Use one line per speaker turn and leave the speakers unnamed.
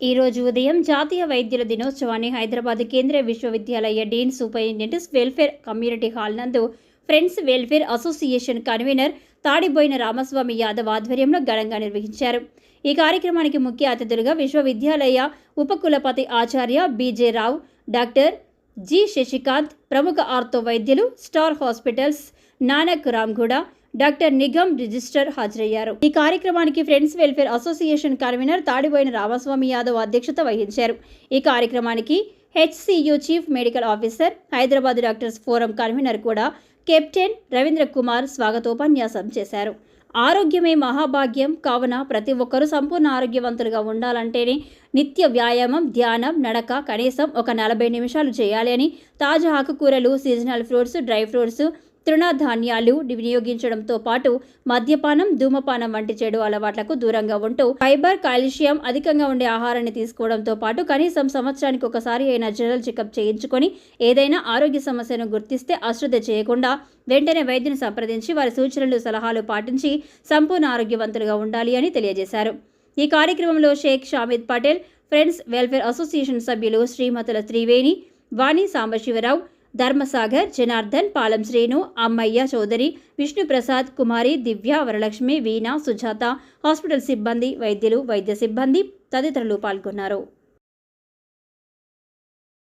ఈరోజు ఉదయం జాతీయ వైద్యుల దినోత్సవాన్ని హైదరాబాద్ కేంద్రీయ విశ్వవిద్యాలయ dean superintendent welfare community hall నందు friends welfare association convener Tadiboina Ramaswamy Yadav ఆధ్వర్యంలో ఘనంగా నిర్వహించారు. ఈ కార్యక్రమానికి ముఖ్య అతిథులుగా విశ్వవిద్యాలయ ఉపకులపతి ఆచార్య B J Rao doctor G Shashikant ప్రముఖ ఆర్థో వైద్యులు star hospitals Nanak Ramguda doctor Nigam register హాజరయ్యారు. ఈ కార్యక్రమానికి friends welfare association convener Tadiboina Ramaswamy Yadav అధ్యక్షత వహించారు. ఈ కార్యక్రమానికి HCU chief medical officer Hyderabad doctors forum convener కూడా కెప్టెన్ రవీంద్ర కుమార్ స్వాగతోపన్యాసం చేశారు. ఆరోగ్యమే మహాభాగ్యం. కావున ప్రతి ఒక్కరూ సంపూర్ణ ఆరోగ్యవంతులుగా ఉండాలంటేనే నిత్య వ్యాయామం ధ్యానం నడక కనీసం ఒక నలభై నిమిషాలు చేయాలి అని తాజా ఆకుకూరలు సీజనల్ ఫ్రూట్స్ డ్రై ఫ్రూట్స్ తృణధాన్యాలు వినియోగించడంతో పాటు మద్యపానం ధూమపానం వంటి చెడు అలవాట్లకు దూరంగా ఉంటూ ఫైబర్ కాల్షియం అధికంగా ఉండే ఆహారాన్ని తీసుకోవడంతో పాటు కనీసం సంవత్సరానికి ఒకసారి అయినా జనరల్ చెకప్ చేయించుకొని ఏదైనా ఆరోగ్య సమస్యను గుర్తిస్తే అశ్రద్ధ చేయకుండా వెంటనే వైద్యుని సంప్రదించి వారి సూచనలు సలహాలు పాటించి సంపూర్ణ ఆరోగ్యవంతులుగా ఉండాలి అని తెలియజేశారు. ఈ కార్యక్రమంలో Sheikh Shamid Patel friends welfare association సభ్యులు శ్రీమతుల త్రివేణి వాణి సాంబశివరావు ధర్మసాగర్ జనార్దన్ పాలం శ్రీను అమ్మయ్య చౌదరి విష్ణుప్రసాద్ కుమారి దివ్య వరలక్ష్మి వీణ సుజాత హాస్పిటల్ సిబ్బంది వైద్యులు వైద్య సిబ్బంది తదితరులు పాల్గొన్నారు.